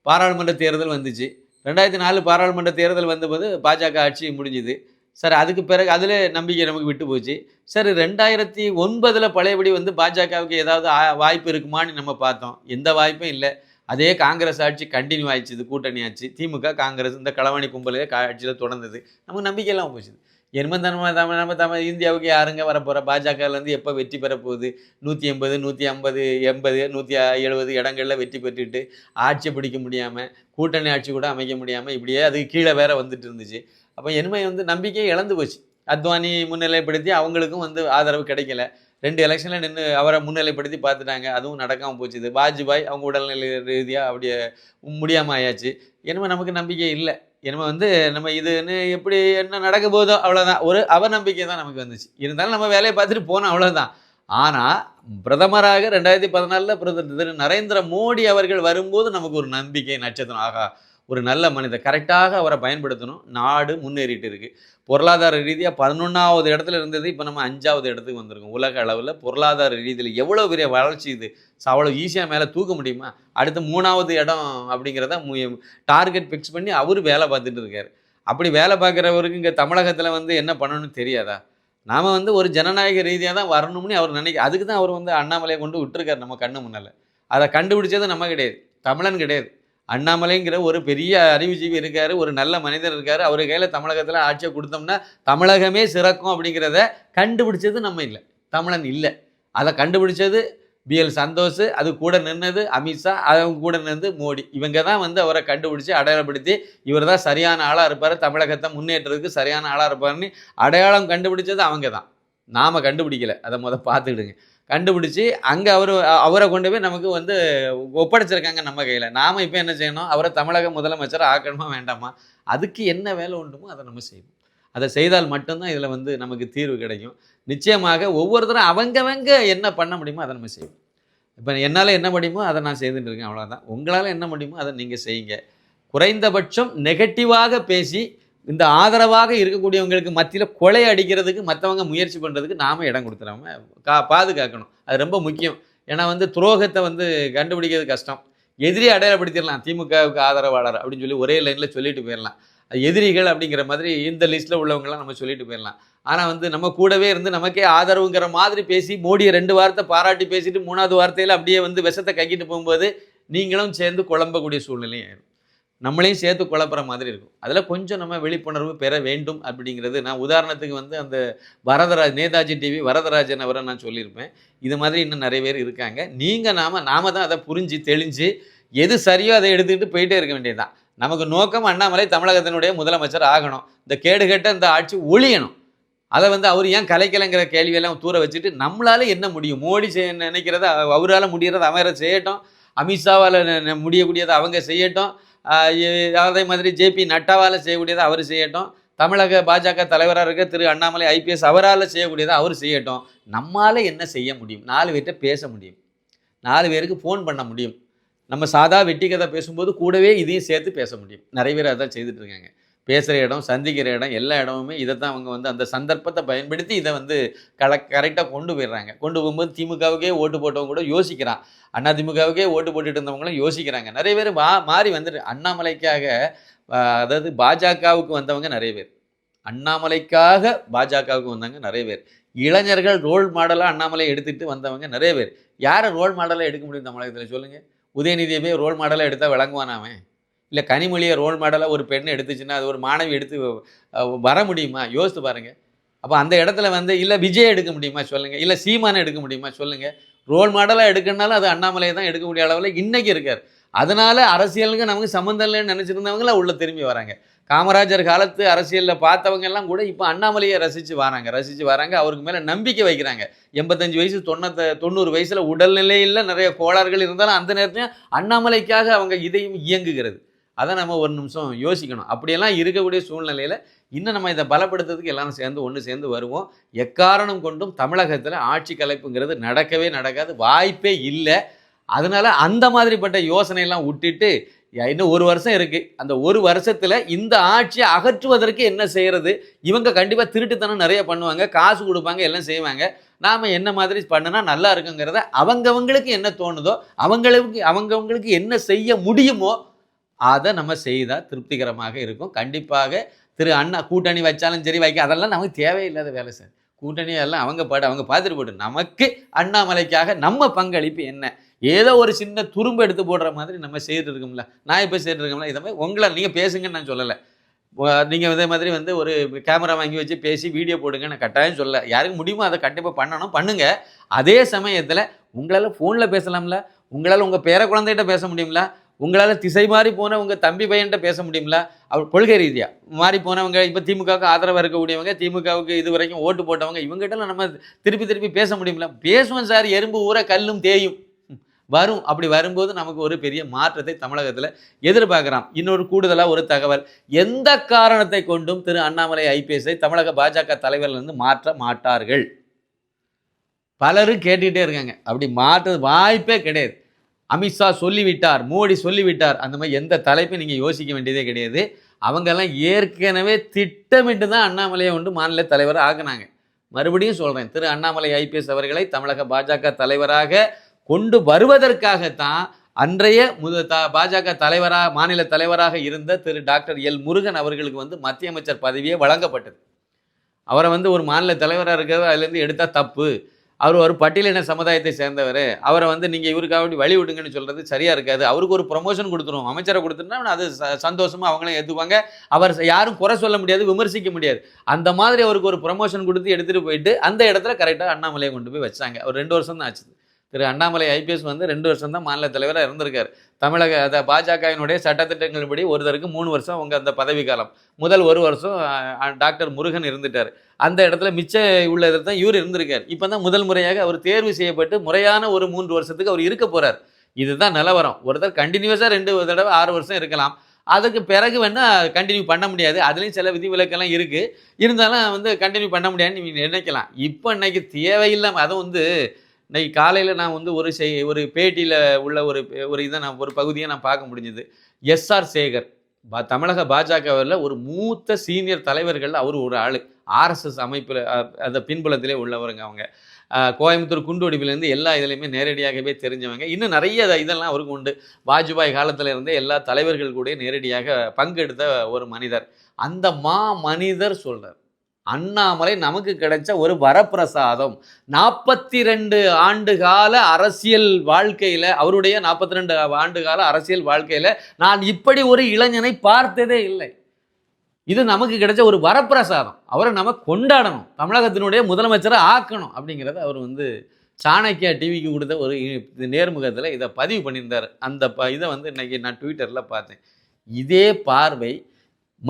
பாராளுமன்ற தேர்தல் வந்துச்சு. ரெண்டாயிரத்தி நாலு பாராளுமன்ற தேர்தல் வந்தபோது பாஜக ஆட்சி முடிஞ்சுது. சார் அதுக்கு பிறகு அதில் நம்பிக்கை நமக்கு விட்டு போச்சு. சார் ரெண்டாயிரத்தி ஒன்பதில் பழையபடி வந்து பாஜகவுக்கு ஏதாவது ஆ- வாய்ப்பு இருக்குமான்னு நம்ம பார்த்தோம். எந்த வாய்ப்பும் இல்லை. அதே காங்கிரஸ் ஆட்சி கண்டினியூ ஆயிடுச்சு. கூட்டணி ஆச்சு. திமுக காங்கிரஸ் இந்த களவாணி கும்பலே ஆட்சியில் தொடர்ந்தது. நமக்கு நம்பிக்கையெல்லாம் போச்சுது. என்னமோ நம்ம தமிழ் நம்ம தமிழ் இந்தியாவுக்கு யாருங்க வரப்போகிற பாஜகலேருந்து எப்போ வெற்றி பெற போகுது நூற்றி எண்பது நூற்றி ஐம்பது எண்பது நூற்றி எழுபது இடங்களில் வெற்றி பெற்றுட்டு ஆட்சி பிடிக்க முடியாமல் கூட்டணி ஆட்சி கூட அமைக்க முடியாமல் இப்படியே அதுக்கு கீழே வேற வந்துட்டு இருந்துச்சு. அப்போ எண்மை வந்து நம்பிக்கையை இழந்து போச்சு. அத்வானி முன்னிலைப்படுத்தி அவங்களுக்கும் வந்து ஆதரவு கிடைக்கல. ரெண்டு எலெக்ஷனில் நின்று அவரை முன்னிலைப்படுத்தி பார்த்துட்டாங்க. அதுவும் நடக்காமல் போச்சுது. வாஜ்பாய் அவங்க உடல்நிலை ரீதியாக அப்படியே முடியாமல் ஆயாச்சு. என்னமோ நமக்கு நம்பிக்கை இல்லை. நம்ம வந்து நம்ம இதுன்னு எப்படி என்ன நடக்க போதோ அவ்வளோதான் ஒரு அவநம்பிக்கை தான் நமக்கு வந்துச்சு. இருந்தாலும் நம்ம வேலையை பார்த்துட்டு போனோம் அவ்வளோதான் ஆனால் பிரதமராக ரெண்டாயிரத்தி பதினாலில் பிரதமர் திரு நரேந்திர மோடி அவர்கள் வரும்போது நமக்கு ஒரு நம்பிக்கை நட்சத்திரம். ஆகா ஒரு நல்ல மனிதர். கரெக்டாக அவரை பயன்படுத்தணும். நாடு முன்னேறிட்டு இருக்குது பொருளாதார ரீதியாக பதினொன்றாவது இடத்துல இருந்தது இப்போ நம்ம அஞ்சாவது இடத்துக்கு வந்திருக்கோம். உலக அளவில் பொருளாதார ரீதியில் எவ்வளோ பெரிய வளர்ச்சி இது? அவ்வளோ ஈஸியாக மேலே தூக்க முடியுமா? அடுத்து மூணாவது இடம் அப்படிங்கிறத டார்கெட் ஃபிக்ஸ் பண்ணி அவர் வேலை பார்த்துட்டு இருக்காரு. அப்படி வேலை பார்க்குறவருக்கு இங்கே தமிழகத்தில் வந்து என்ன பண்ணணும்னு தெரியாதா? நாம் வந்து ஒரு ஜனநாயக ரீதியாக தான் வரணும்னு அவர் நினைக்க அதுக்கு தான் அவர் வந்து அண்ணாமலையை கொண்டு விட்டுருக்காரு நம்ம கண்ணு முன்னால். அதை கண்டுபிடிச்சது நம்ம கிடையாது. தமிழன் கிடையாது. அண்ணாமலைங்கிற ஒரு பெரிய அறிவுஜீவி இருக்கார் ஒரு நல்ல மனிதர் இருக்கார். அவர் கையில் தமிழகத்தில் ஆட்சியை கொடுத்தோம்னா தமிழகமே சிறக்கும் அப்படிங்கிறத கண்டுபிடிச்சது நம்ம இல்லை. தமிழன் இல்லை. அதை கண்டுபிடிச்சது பிஎல் சந்தோஷ் அது கூட நின்னது அமித்ஷா அவங்க கூட நின்று மோடி. இவங்க தான் வந்து அவரை கண்டுபிடிச்சி அடையாளப்படுத்தி இவர் தான் சரியான ஆளாக இருப்பார் தமிழகத்தை முன்னேற்றத்துக்கு சரியான ஆளாக இருப்பார்னு அடையாளம் கண்டுபிடிச்சது அவங்க தான். நாம் கண்டுபிடிக்கலை. அதை முத பார்த்துக்கிடுங்க. கண்டுபிடிச்சி அங்கே அவர் அவரை கொண்டு போய் நமக்கு வந்து ஒப்படைச்சிருக்காங்க நம்ம கையில். நாம் இப்போ என்ன செய்யணும்? அவரை தமிழக முதலமைச்சர் ஆக்கணுமா வேண்டாமா? அதுக்கு என்ன வேலை உண்டுமோ அதை நம்ம செய்வோம். அதை செய்தால் மட்டும்தான் இதில் வந்து நமக்கு தீர்வு கிடைக்கும். நிச்சயமாக ஒவ்வொருத்தரும் அவங்கவங்க என்ன பண்ண முடியுமோ அதை நம்ம செய்வோம். இப்போ என்னால் என்ன முடியுமோ அதை நான் செய்துட்டு இருக்கேன் அவ்வளோதான் உங்களால் என்ன முடியுமோ அதை நீங்கள் செய்யுங்க. குறைந்தபட்சம் நெகட்டிவாக பேசி இந்த ஆதரவாக இருக்கக்கூடியவங்களுக்கு மத்தியில் கொலை அடிக்கிறதுக்கு மற்றவங்க முயற்சி பண்ணுறதுக்கு நாம் இடம் கொடுத்துடாம கா பாதுகாக்கணும். அது ரொம்ப முக்கியம். ஏன்னா வந்து துரோகத்தை வந்து கண்டுபிடிக்கிறது கஷ்டம். எதிரி அடையாளப்படுத்திடலாம். திமுகவுக்கு ஆதரவாளர் அப்படின்னு சொல்லி ஒரே லைனில் சொல்லிட்டு போயிடலாம். எதிரிகள் அப்படிங்கிற மாதிரி இந்த லிஸ்ட்டில் உள்ளவங்கலாம் நம்ம சொல்லிட்டு போயிடலாம். ஆனால் வந்து நம்ம கூடவே இருந்து நமக்கே ஆதரவுங்கிற மாதிரி பேசி மோடியை ரெண்டு வார்த்தை பாராட்டி பேசிட்டு மூணாவது வார்த்தையில் அப்படியே வந்து விஷத்தை கக்கிட்டு போகும்போது நீங்களும் சேர்ந்து குழம்பக்கூடிய சூழ்நிலையும் ஆயிடும் நம்மளையும் சேர்த்து குழப்புற மாதிரி இருக்கும். அதில் கொஞ்சம் நம்ம விழிப்புணர்வு பெற வேண்டும் அப்படிங்கிறது நான் உதாரணத்துக்கு வந்து அந்த வரதராஜ் நேதாஜி டிவி வரதராஜன் அவரை நான் சொல்லியிருப்பேன். இது மாதிரி இன்னும் நிறைய பேர் இருக்காங்க. நீங்கள் நாம நாம தான் அதை புரிஞ்சு தெளிஞ்சு எது சரியோ அதை எடுத்துக்கிட்டு போயிட்டே இருக்க வேண்டியதுதான். நமக்கு நோக்கம் அண்ணாமலை தமிழகத்தினுடைய முதலமைச்சர் ஆகணும். இந்த கேடுகட்ட இந்த ஆட்சி ஒழியணும். அதை வந்து அவர் ஏன் கலைக்கலைங்கிற கேள்வியெல்லாம் தூர வச்சுட்டு நம்மளால என்ன முடியும்? மோடி செய்ய நினைக்கிறத அவரால் முடிகிறத அவரை செய்யட்டும். அமித்ஷாவால் முடியக்கூடியதை அவங்க செய்யட்டும். அதே மாதிரி ஜேபி நட்டாவால் செய்யக்கூடியதை அவர் செய்யட்டும். தமிழக பாஜக தலைவராக இருக்க திரு அண்ணாமலை ஐபிஎஸ் அவரால் செய்யக்கூடியதை அவர் செய்யட்டும். நம்மால் என்ன செய்ய முடியும்? நாலு பேர்கிட்ட பேச முடியும். நாலு பேருக்கு ஃபோன் பண்ண முடியும். நம்ம சாதா வெட்டி கதை பேசும்போது கூடவே இதையும் சேர்த்து பேச முடியும். நிறைய பேர் அதான் செய்துட்டு இருக்காங்க. பேசுகிற இடம் சந்திக்கிற இடம் எல்லா இடமுமே இதை தான் அவங்க வந்து அந்த சந்தர்ப்பத்தை பயன்படுத்தி இதை வந்து கல கரெக்டாக கொண்டு போயிடுறாங்க. கொண்டு போகும்போது திமுகவுக்கே ஓட்டு போட்டவங்க கூட யோசிக்கிறான். அண்ணா திமுகவுக்கே ஓட்டு போட்டுட்டு இருந்தவங்களும் யோசிக்கிறாங்க. நிறைய பேர் மா மாறி வந்துட்டு அண்ணாமலைக்காக அதாவது பாஜகவுக்கு வந்தவங்க நிறைய பேர். அண்ணாமலைக்காக பாஜகவுக்கு வந்தவங்க நிறைய பேர். இளைஞர்கள் ரோல் மாடலாக அண்ணாமலை எடுத்துகிட்டு வந்தவங்க நிறைய பேர். யாரை ரோல் மாடலாக எடுக்க முடியும் தமிழகத்தில் சொல்லுங்கள் உதயநிதியை போய் ரோல் மாடலாக எடுத்தால் விளங்குவானாமே இல்லை கனிமொழியை ரோல் மாடலாக ஒரு பெண்ணை எடுத்துச்சுன்னா அது ஒரு மாணவி எடுத்து வர முடியுமா? யோசித்து பாருங்கள் அப்போ அந்த இடத்துல வந்து இல்லை விஜய் எடுக்க முடியுமா சொல்லுங்கள் இல்லை சீமானை எடுக்க முடியுமா சொல்லுங்கள் ரோல் மாடலாக எடுக்கணுனாலும் அது அண்ணாமலையை தான் எடுக்கக்கூடிய அளவில் இன்றைக்கி இருக்கார். அதனால் அரசியலுக்கு நமக்கு சம்மந்தம் இல்லைன்னு நினச்சிருந்தவங்கள உள்ளே திரும்பி வராங்க. காமராஜர் காலத்து அரசியலில் பார்த்தவங்க எல்லாம் கூட இப்போ அண்ணாமலையை ரசித்து வராங்க. ரசித்து வராங்க. அவருக்கு மேலே நம்பிக்கை வைக்கிறாங்க. எண்பத்தஞ்சு வயசு தொண்ணூத்த தொண்ணூறு வயசில் உடல்நிலையில் நிறைய கோளாறுகள் இருந்தாலும் அந்த நேரத்தையும் அண்ணாமலைக்காக அவங்க இதையும் இயங்குகிறது. அதை நம்ம ஒரு நிமிஷம் யோசிக்கணும். அப்படியெல்லாம் இருக்கக்கூடிய சூழ்நிலையில் இன்னும் நம்ம இதை பலப்படுத்துறதுக்கு எல்லாரும் சேர்ந்து ஒன்று சேர்ந்து வருவோம். எக்காரணம் கொண்டும் தமிழகத்தில் ஆட்சி கலைப்புங்கிறது நடக்கவே நடக்காது வாய்ப்பே இல்லை. அதனால் அந்த மாதிரிப்பட்ட யோசனையெல்லாம் விட்டுட்டு இன்னும் ஒரு வருஷம் இருக்குது அந்த ஒரு வருஷத்தில் இந்த ஆட்சியை அகற்றுவதற்கு என்ன செய்கிறது இவங்க கண்டிப்பாக திருட்டுத்தனம் நிறைய பண்ணுவாங்க காசு கொடுப்பாங்க எல்லாம் செய்வாங்க. நாம் என்ன மாதிரி பண்ணுனா நல்லா இருக்குங்கிறத அவங்கவங்களுக்கு என்ன தோணுதோ அவங்களுக்கு அவங்கவங்களுக்கு என்ன செய்ய முடியுமோ அதை நம்ம செய்தால் திருப்திகரமாக இருக்கும். கண்டிப்பாக திரு அண்ணா கூட்டணி வச்சாலும் சரி வைக்க அதெல்லாம் நமக்கு தேவையில்லாத வேலை சார். கூட்டணி எல்லாம் அவங்க பாடு அவங்க பார்த்துட்டு போட்டு நமக்கு அண்ணாமலைக்காக நம்ம பங்களிப்பு என்ன? ஏதோ ஒரு சின்ன துரும்பு எடுத்து போடுற மாதிரி நம்ம செய்துட்டு இருக்கோம்ல. நான் இப்போ செய்துட்டு இருக்கோம்ல இதை மாதிரி உங்களை நீங்கள் பேசுங்கன்னு நான் சொல்லலை. நீங்கள் இதே மாதிரி வந்து ஒரு கேமரா வாங்கி வச்சு பேசி வீடியோ போடுங்க நான் கட்டாயம் சொல்ல யாருக்கு முடியுமோ அதை கண்டிப்பாக பண்ணணும். பண்ணுங்கள் அதே சமயத்தில் உங்களால் ஃபோனில் பேசலாம்ல. உங்களால் உங்கள் பேர குழந்தைகிட்ட பேச முடியுங்களா உங்களால் திசை மாறி போன உங்கள் தம்பி பையன்கிட்ட பேச முடியுமில்ல அவர் கொள்கை ரீதியாக மாறி போனவங்க இப்போ திமுகவுக்கு ஆதரவாக இருக்கக்கூடியவங்க திமுகவுக்கு இது வரைக்கும் ஓட்டு போட்டவங்க இவங்ககிட்ட நம்ம திருப்பி திருப்பி பேச முடியும்ல? பேசுவோம் சார் எறும்பு ஊற கல்லும் தேயும். வரும். அப்படி வரும்போது நமக்கு ஒரு பெரிய மாற்றத்தை தமிழகத்தில் எதிர்பார்க்குறான் இன்னொரு கூடுதலாக ஒரு தகவல். எந்த காரணத்தை கொண்டும் திரு அண்ணாமலை ஐபிஎஸ்ஐ தமிழக பாஜக தலைவர்லேருந்து மாற்ற மாட்டார்கள்? பலரும் கேட்டுக்கிட்டே இருக்காங்க. அப்படி மாற்றது வாய்ப்பே கிடையாது. அமித்ஷா சொல்லிவிட்டார் மோடி சொல்லிவிட்டார் அந்த மாதிரி எந்த தலைப்பையும் நீங்கள் யோசிக்க வேண்டியதே கிடையாது. அவங்கெல்லாம் ஏற்கனவே திட்டமிட்டு தான் அண்ணாமலையை வந்து மாநில தலைவர் ஆகினாங்க மறுபடியும் சொல்கிறேன் திரு அண்ணாமலை ஐபிஎஸ் அவர்களை தமிழக பாஜக தலைவராக கொண்டு வருவதற்காகத்தான் அன்றைய முத த பாஜக தலைவராக மாநில தலைவராக இருந்த திரு டாக்டர் எல் முருகன் அவர்களுக்கு வந்து மத்திய அமைச்சர் பதவியே வழங்கப்பட்டது. அவரை வந்து ஒரு மாநில தலைவராக இருக்கிறது அதுலேருந்து எடுத்தால் தப்பு. அவர் ஒரு பட்டியலின சமுதாயத்தை சேர்ந்தவர். அவரை வந்து நீங்கள் இவருக்காக வேண்டி வழி விடுங்கன்னு சொல்கிறது சரியாக இருக்காது. அவருக்கு ஒரு ப்ரொமோஷன் கொடுத்துருவோம். அமைச்சரை கொடுத்துருந்தா அது சந்தோஷமாக அவங்களே அவங்களும் அவர் யாரும் குறை சொல்ல முடியாது விமர்சிக்க முடியாது. அந்த மாதிரி அவருக்கு ஒரு ப்ரொமோஷன் கொடுத்து எடுத்துகிட்டு போயிட்டு அந்த இடத்துல கரெக்டாக அண்ணாமலையை கொண்டு போய் வச்சாங்க. ஒரு ரெண்டு வருஷம் தான் ஆச்சு. திரு அண்ணாமலை ஐபிஎஸ் வந்து ரெண்டு வருஷம் தான் மாநில தலைவராக இருந்திருக்கார். தமிழக அந்த பாஜகவினுடைய சட்டத்திட்டங்களின்படி ஒருத்தருக்கு மூணு வருஷம் அவங்க அந்த பதவி காலம். முதல் ஒரு வருஷம் டாக்டர் முருகன் இருந்துட்டார். அந்த இடத்துல மிச்ச உள்ள தான் இவர் இருந்திருக்கார். இப்போ தான் முதல் முறையாக அவர் தேர்வு செய்யப்பட்டு முறையான ஒரு மூன்று வருஷத்துக்கு அவர் இருக்க போகிறார் இதுதான் நிலவரம். ஒருத்தர் கண்டினியூஸாக ரெண்டு தடவை ஆறு வருஷம் இருக்கலாம். அதுக்கு பிறகு வேணால் கண்டினியூ பண்ண முடியாது. அதுலேயும் சில விதிவிலக்கெல்லாம் இருக்குது இருந்தாலும் வந்து கண்டினியூ பண்ண முடியாதுன்னு நீங்கள் நினைக்கலாம். இப்போ இன்னைக்கு தேவையில்லாமல் அதுவும் வந்து இன்னைக்கு காலையில் நான் வந்து ஒரு செய் ஒரு பேட்டியில் உள்ள ஒரு ஒரு இதை நான் ஒரு பகுதியை நான் பார்க்க முடிஞ்சது. எஸ்ஆர் சேகர் பா தமிழக பாஜகவில் ஒரு மூத்த சீனியர் தலைவர்கள் அவர் ஒரு ஆள். ஆர்எஸ்எஸ் அமைப்பில் அந்த பின்புலத்திலே உள்ளவருங்க அவங்க. கோயம்புத்தூர் குண்டுவெடிப்பிலேருந்து எல்லா இதுலேயுமே நேரடியாகவே தெரிஞ்சவங்க. இன்னும் நிறைய இதெல்லாம் அவருக்கு உண்டு. வாஜ்பாய் காலத்தில் இருந்தே எல்லா தலைவர்கள் கூட நேரடியாக பங்கெடுத்த ஒரு மனிதர். அந்த மா மனிதர் சொல்கிறார் அண்ணாமலை நமக்கு கிடைச்ச ஒரு வரப்பிரசாதம். நாற்பத்தி ரெண்டு ஆண்டு கால அரசியல் வாழ்க்கையில் அவருடைய நாற்பத்தி ரெண்டு ஆண்டு கால அரசியல் வாழ்க்கையில் நான் இப்படி ஒரு இளைஞனை பார்த்ததே இல்லை. இது நமக்கு கிடைச்ச ஒரு வரப்பிரசாதம். அவரை நம்ம கொண்டாடணும். தமிழகத்தினுடைய முதலமைச்சரை ஆக்கணும் அப்படிங்கிறத அவர் வந்து சாணக்கியா டிவிக்கு கொடுத்த ஒரு நேர்முகத்தில் இதை பதிவு பண்ணியிருந்தார். அந்த ப இதை வந்து இன்றைக்கி நான் ட்விட்டரில் பார்த்தேன். இதே பார்வை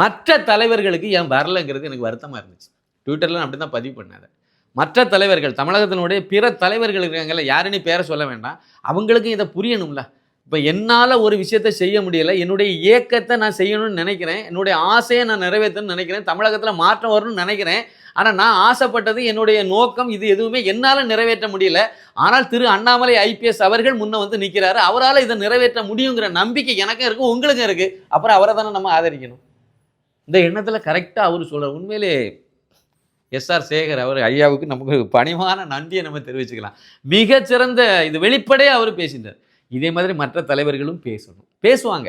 மற்ற தலைவர்களுக்கு ஏன் வரலைங்கிறது எனக்கு வருத்தமாக இருந்துச்சு. ட்விட்டரில் அப்படி தான் பதிவு பண்ணாத மற்ற தலைவர்கள் தமிழகத்தினுடைய பிற தலைவர்கள் இருக்காங்கல்ல யாருன்னு பேரை சொல்ல வேண்டாம். அவங்களுக்கும் இதை புரியணும்ல. இப்போ என்னால் ஒரு விஷயத்தை செய்ய முடியல. என்னுடைய இயக்கத்தை நான் செய்யணும்னு நினைக்கிறேன். என்னுடைய ஆசையை நான் நிறைவேற்றணும்னு நினைக்கிறேன். தமிழகத்தில் மாற்றம் வரணும்னு நினைக்கிறேன். ஆனால் நான் ஆசைப்பட்டது என்னுடைய நோக்கம் இது எதுவுமே என்னால் நிறைவேற்ற முடியல. ஆனால் திரு அண்ணாமலை ஐபிஎஸ் அவர்கள் முன்னே வந்து நிற்கிறாரு அவரால் இதை நிறைவேற்ற முடியுங்கிற நம்பிக்கை எனக்கும் இருக்குது உங்களுக்கும் இருக்குது அப்புறம் அவரை தானே நம்ம ஆதரிக்கணும். இந்த எண்ணத்தில் கரெக்டாக அவர் சொல்கிறார் உண்மையிலே எஸ்ஆர் சேகர் அவர் ஐயாவுக்கு நமக்கு பணிவான நன்றியை நம்ம தெரிவிச்சுக்கலாம். மிகச்சிறந்த இது வெளிப்படையாக அவர் பேசிட்டார். இதே மாதிரி மற்ற தலைவர்களும் பேசணும். பேசுவாங்க.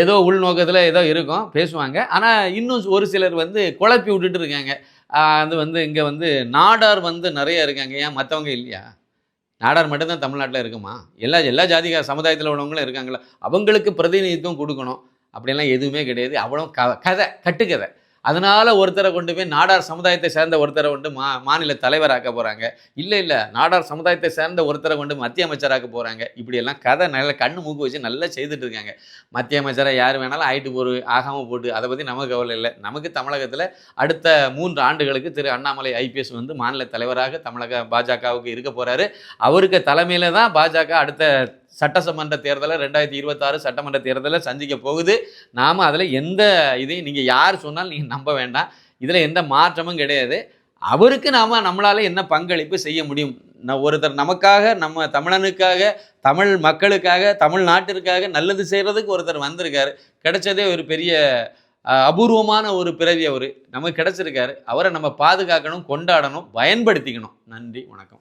ஏதோ உள்நோக்கத்தில் ஏதோ இருக்கும் பேசுவாங்க. ஆனால் இன்னும் ஒரு சிலர் வந்து குழப்பி விட்டுட்டு இருக்காங்க. அது வந்து இங்கே வந்து நாடார் வந்து நிறைய இருக்காங்க. ஏன் மற்றவங்க இல்லையா? நாடார் மட்டும்தான் தமிழ்நாட்டில் இருக்குமா? எல்லா எல்லா ஜாதிக சமுதாயத்தில் உள்ளவங்களும் இருக்காங்களா அவங்களுக்கு பிரதிநிதித்துவம் கொடுக்கணும். அப்படிலாம் எதுவுமே கிடையாது. அவ்வளோ க கதை கட்டுக்கதை. அதனால் ஒருத்தரை கொண்டு போய் நாடார் சமுதாயத்தை சேர்ந்த ஒருத்தரை கொண்டு மா மாநில தலைவராக்க போகிறாங்க இல்லை இல்லை நாடார் சமுதாயத்தை சேர்ந்த ஒருத்தரை கொண்டு மத்திய அமைச்சராக்க போகிறாங்க இப்படியெல்லாம் கதை நல்ல கண்ணு மூக்கு வச்சு நல்லா செய்துட்டு இருக்காங்க. மத்திய அமைச்சராக யார் வேணாலும் ஆயிட்டு போரு ஆகாமல் போட்டு அதை பற்றி நமக்கு கவலை இல்லை. நமக்கு தமிழகத்தில் அடுத்த மூன்று ஆண்டுகளுக்கு திரு அண்ணாமலை ஐபிஎஸ் வந்து மாநில தலைவராக தமிழக பாஜகவுக்கு இருக்க போகிறாரு அவருக்கு தலைமையில் தான் பாஜக அடுத்த சட்டசமன்ற தேர்தலை ரெண்டாயிரத்தி இருபத்தாறு சட்டமன்ற தேர்தலை சந்திக்க போகுது. நாம் அதில் எந்த இதையும் நீங்கள் யார் சொன்னாலும் நீங்கள் நம்ப வேண்டாம். இதில் எந்த மாற்றமும் கிடையாது. அவருக்கு நாம் நம்மளால் என்ன பங்களிப்பு செய்ய முடியும்? ந- ஒருத்தர் நமக்காக நம்ம தமிழனுக்காக தமிழ் மக்களுக்காக தமிழ்நாட்டிற்காக நல்லது செய்கிறதுக்கு ஒருத்தர் வந்திருக்காரு. கிடைச்சதே ஒரு பெரிய அபூர்வமான ஒரு பிறவி அவர். நமக்கு கிடைச்சிருக்காரு. அவரை நம்ம பாதுகாக்கணும் கொண்டாடணும் பயன்படுத்திக்கணும். நன்றி வணக்கம்.